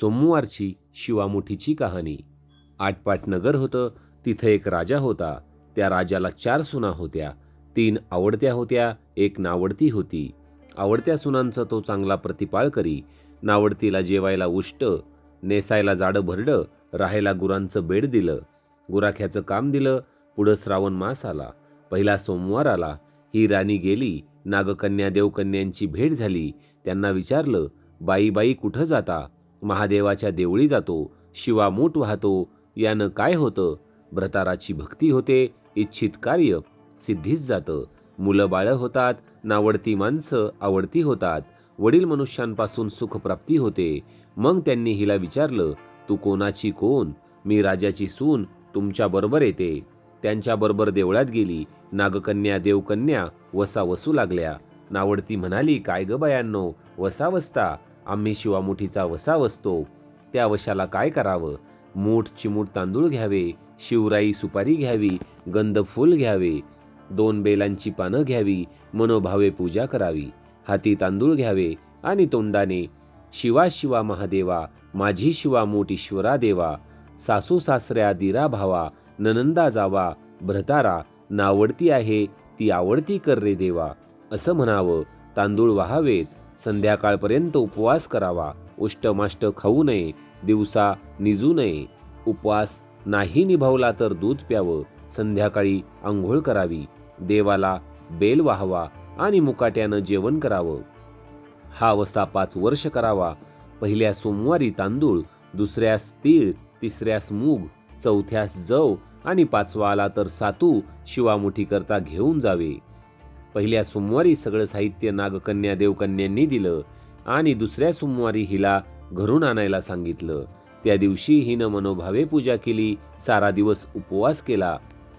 सोमवारची शिवामुठीची कहाणी. आटपाट नगर होतं तिथं एक राजा होता. त्या राजाला चार सुना होत्या. तीन आवडत्या होत्या एक नावडती होती. आवडत्या सुनांचा तो चांगला प्रतिपाळ करी. नावडतीला जेवायला उष्ट नेसायला जाडं भरडं राहायला गुरांचं बेड दिलं. गुराख्याचं काम दिलं पुढं श्रावण मास आला. पहिला सोमवार आला. ही राणी गेली नागकन्या देवकन्यांची भेट झाली. त्यांना विचारलं बाई बाई कुठं जाता? महादेवाच्या देवळी जातो शिवा मूठ वाहतो यानं काय होतं? भ्रताराची भक्ती होते इच्छित कार्य सिद्धीच जातं. मुलं बाळं होतात नावडती माणसं आवडती होतात वडील मनुष्यांपासून सुखप्राप्ती होते. मग त्यांनी हिला विचारलं तू कोणाची कोण? मी राजाची सून तुमच्याबरोबर येते. त्यांच्याबरोबर देवळात गेली. नागकन्या देवकन्या वसा वसू लागल्या. नावडती म्हणाली काय ग बायांनो वसा वसता आम्ही शिवामुठीचा वसा वसतो. त्या वशाला काय करावं? मूठ चिमूट तांदूळ घ्यावे शिवराई सुपारी घ्यावी गंधफूल घ्यावे दोन बेलांची पानं घ्यावी मनोभावे पूजा करावी हाती तांदूळ घ्यावे आणि तोंडाने शिवा शिवा महादेवा माझी शिवा मूठ ईश्वरा देवा सासू सासऱ्या दिरा भावा ननंदा जावा भ्रतारा नावडती आहे ती आवडती कर रे देवा असं म्हणावं. तांदूळ वाहावेत संध्याकाळपर्यंत उपवास करावा. उष्टमाष्ट खाऊ नये. दिवसा निजू नये. उपवास नाही निभावला तर दूध प्यावं. संध्याकाळी आंघोळ करावी. देवाला बेल वाहावा आणि मुकाट्यानं जेवण करावं. हा अवस्था पाच वर्ष करावा. पहिल्या सोमवारी तांदूळ दुसऱ्यास तीळ तिसऱ्यास मूग चौथ्यास जव आणि पाचवा आला तर सातू शिवामुठी करता घेऊन जावे. पहिल्या सोमवारी सगळं साहित्य नागकन्या देवकन्यांनी दिलं आणि दुसऱ्या सोमवारी हिला घरून आणायला सांगितलं. त्या दिवशी हिनं मनोभावे पूजा केली सारा दिवस उपवास केला.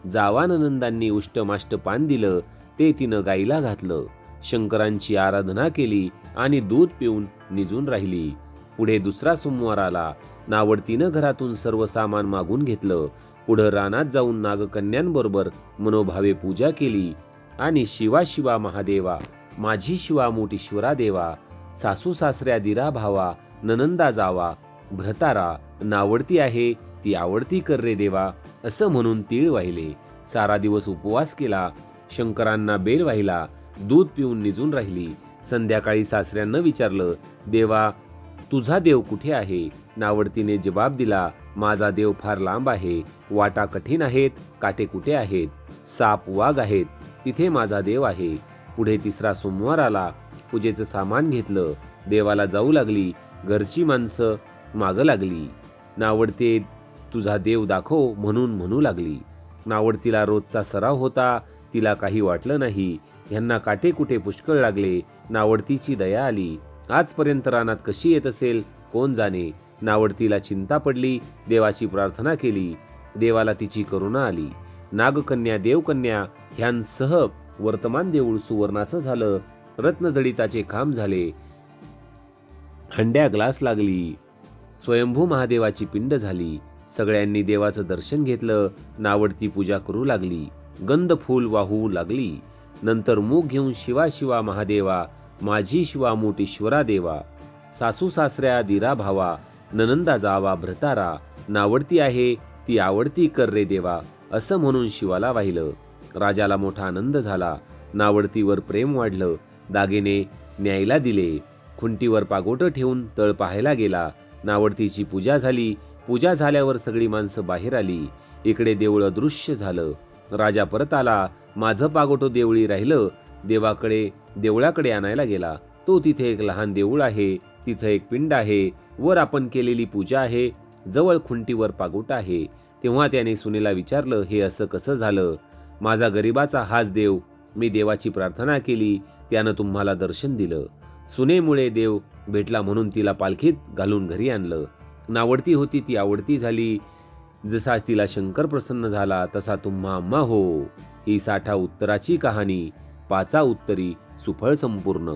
जावानंदांनी उष्टमाष्ट पान दिलं ते तिनं गाईला घातलं. शंकरांची आराधना केली आणि दूध पिऊन निजून राहिली. पुढे दुसरा सोमवार आला. नावडतीनं घरातून सर्व सामान मागून घेतलं. पुढं रानात जाऊन नागकन्यांबरोबर मनोभावे पूजा केली. आणि शिवा शिवा महादेवा माझी शिवा मोठीश्वरा देवा सासू सासऱ्या दिरा भावा ननंदा जावा भ्रतारा नावडती आहे ती आवडती कर रे देवा असं म्हणून तीळ वाहिले. सारा दिवस उपवास केला शंकरांना बेल वाहिला दूध पिऊन निजून राहिली. संध्याकाळी सासऱ्यांना विचारलं देवा तुझा देव कुठे आहे? नावडतीने जबाब दिला माझा देव फार लांब आहे वाटा कठीण आहेत काटे कुठे आहेत? साप वाघ आहेत तिथे माझा देव आहे. पुढे तिसरा सोमवार आला. पूजेचं सामान घेतलं. देवाला जाऊ लागली. घरची माणसं मागं लागली. नावडते तुझा देव दाखव म्हणून म्हणू लागली. नावडतीला रोजचा सराव होता. तिला काही वाटलं नाही. ह्यांना काटे कुठे पुष्कळ लागले. नावडतीची दया आली. आजपर्यंत रानात कशी येत असेल? कोण जाणे? नावडतीला चिंता पडली. देवाची प्रार्थना केली. देवाला तिची करुणा आली. नागकन्या देवकन्या ह्यांसह वर्तमान देऊळ सुवर्णाचं झालं. रत्नजडिताचे काम झाले. हंड्या ग्लास लागली. स्वयंभू महादेवाची पिंड झाली. सगळ्यांनी देवाचं दर्शन घेतलं. नावडती पूजा करू लागली. गंध फूल वाहू लागली. नंतर मूग घेऊन शिवा शिवा महादेवा माझी शिवा मोठीश्वरा देवा. सासू सासऱ्या दिरा भावा ननंदा जावा भ्रतारा नावडती आहे ती आवडती कर रे देवा. असं म्हणून शिवाला वाहिलं. राजाला मोठा आनंद झाला. नावडतीवर प्रेम वाढलं. दागिने न्यायला दिले. खुंटीवर पागोटं ठेवून तळ पाहायला गेला. नावडतीची पूजा झाली. पूजा झाल्यावर सगळी माणसं बाहेर आली. इकडे देऊळ अदृश्य झालं. राजा परत आला. माझं पागोटं देवळी राहिलं. देवाकडे देवळाकडे आणायला गेला. तो तिथे एक लहान देऊळ आहे. तिथं एक पिंड आहे. वर आपण केलेली पूजा आहे. जवळ खुंटीवर पागोट आहे. तेव्हा त्याने सुनेला विचारलं हे असं कसं झालं? माझा गरिबाचा हाच देव. मी देवाची प्रार्थना केली त्यानं तुम्हाला दर्शन दिलं. सुनेमुळे देव भेटला म्हणून तिला पालखीत घालून घरी आणलं. नावडती होती ती आवडती झाली. जसा तिला शंकर प्रसन्न झाला तसा तुम्हा अम्मा हो. ही साठा उत्तराची कहाणी पाचा उत्तरी सुफळ संपूर्ण.